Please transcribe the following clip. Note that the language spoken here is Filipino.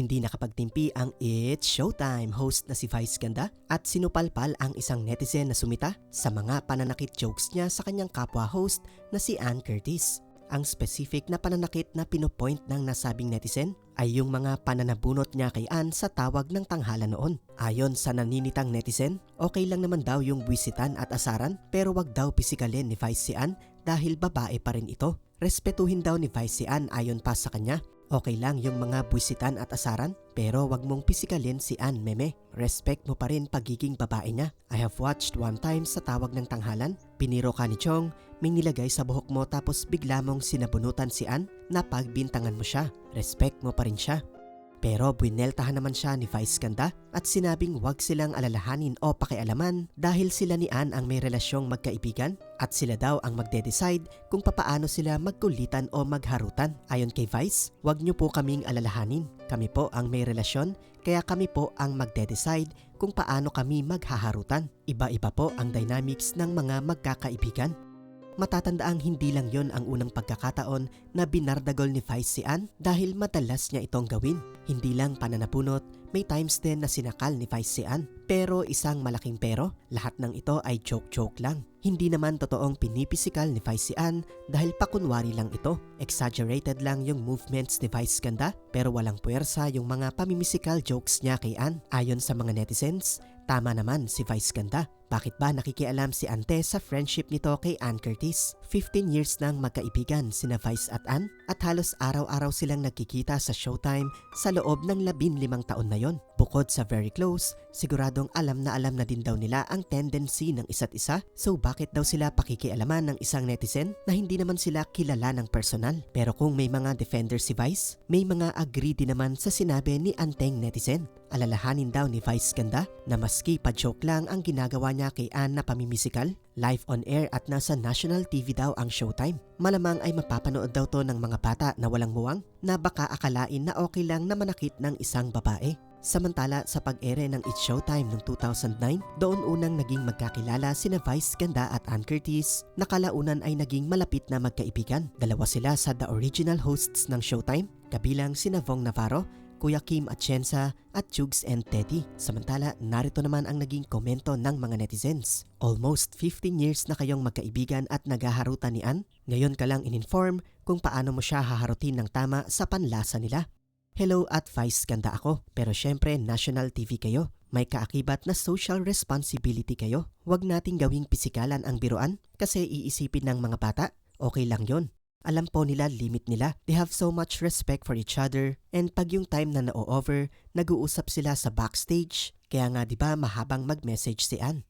Hindi nakapagtimpi ang It's Showtime host na si Vice Ganda at sinupalpal ang isang netizen na sumita sa mga pananakit jokes niya sa kanyang kapwa host na si Ann Curtis. Ang specific na pananakit na pinopoint ng nasabing netizen ay yung mga pananabunot niya kay Ann sa tawag ng tanghala noon. Ayon sa naninitang netizen, okay lang naman daw yung buwisitan at asaran pero wag daw pisikalin ni Vice si Ann dahil babae pa rin ito. Respetuhin daw ni Vice si Ann ayon pa sa kanya. Okay lang yung mga buwisitan at asaran, pero wag mong pisikalin si Ann Meme. Respect mo pa rin pagiging babae niya. I have watched one time sa tawag ng tanghalan. Piniro ka ni Chong, may nilagay sa buhok mo tapos bigla mong sinabunutan si Ann na pagbintangan mo siya. Respect mo pa rin siya. Pero buineltahan naman siya ni Vice Ganda at sinabing wag silang alalahanin o pakialaman dahil sila ni Ann ang may relasyong magkaibigan at sila daw ang magde-decide kung papaano sila magkulitan o magharutan. Ayon kay Vice, wag niyo po kaming alalahanin. Kami po ang may relasyon kaya kami po ang magde-decide kung paano kami maghaharutan. Iba-iba po ang dynamics ng mga magkakaibigan. Matatandaang hindi lang yon ang unang pagkakataon na binardagol ni Vice si Ann dahil madalas niya itong gawin. Hindi lang pananapunot, may times din na sinakal ni Vice si Ann. Pero isang malaking pero, lahat ng ito ay joke-joke lang. Hindi naman totoong pinipisikal ni Vice si Ann dahil pakunwari lang ito. Exaggerated lang yung movements ni Vice Ganda pero walang puwersa yung mga pamimisikal jokes niya kay Ann. Ayon sa mga netizens, tama naman si Vice Ganda. Bakit ba nakikialam si Ante sa friendship nito kay Ann Curtis? 15 years nang magkaibigan sina Vice at Ann at halos araw-araw silang nagkikita sa showtime sa loob ng 15 taon na yon. Bukod sa very close, siguradong alam na alam na din daw nila ang tendency ng isa't isa. So bakit daw sila pakikialaman ng isang netizen na hindi naman sila kilala ng personal? Pero kung may mga defender si Vice, may mga agree din naman sa sinabi ni Anteng netizen. Alalahanin daw ni Vice Ganda na maski pa joke lang ang ginagawa niya kay Ann na pamimisikal, live on air at nasa national TV daw ang showtime. Malamang ay mapapanood daw to ng mga bata na walang muwang na baka akalain na okay lang na manakit ng isang babae. Samantala sa pag-ere ng It's Showtime noong 2009, doon unang naging magkakilala sina Vice Ganda at Ann Curtis na kalaunan ay naging malapit na magkaibigan. Dalawa sila sa the original hosts ng Showtime, kabilang sina Vong Navarro Kuya Kim Atienza at Jugs and Teddy. Samantala, narito naman ang naging komento ng mga netizens. Almost 15 years na kayong magkaibigan at naghaharutan ni Ann. Ngayon ka lang in-inform kung paano mo siya haharutin ng tama sa panlasa nila. Hello at Vice ganda ako, pero syempre national TV kayo. May kaakibat na social responsibility kayo. Huwag nating gawing pisikalan ang biruan kasi iisipin ng mga bata, okay lang yon. Alam po nila limit nila. They have so much respect for each other. And pag yung time na na-over, nag-uusap sila sa backstage. Kaya nga 'di ba mahabang mag-message si Ann.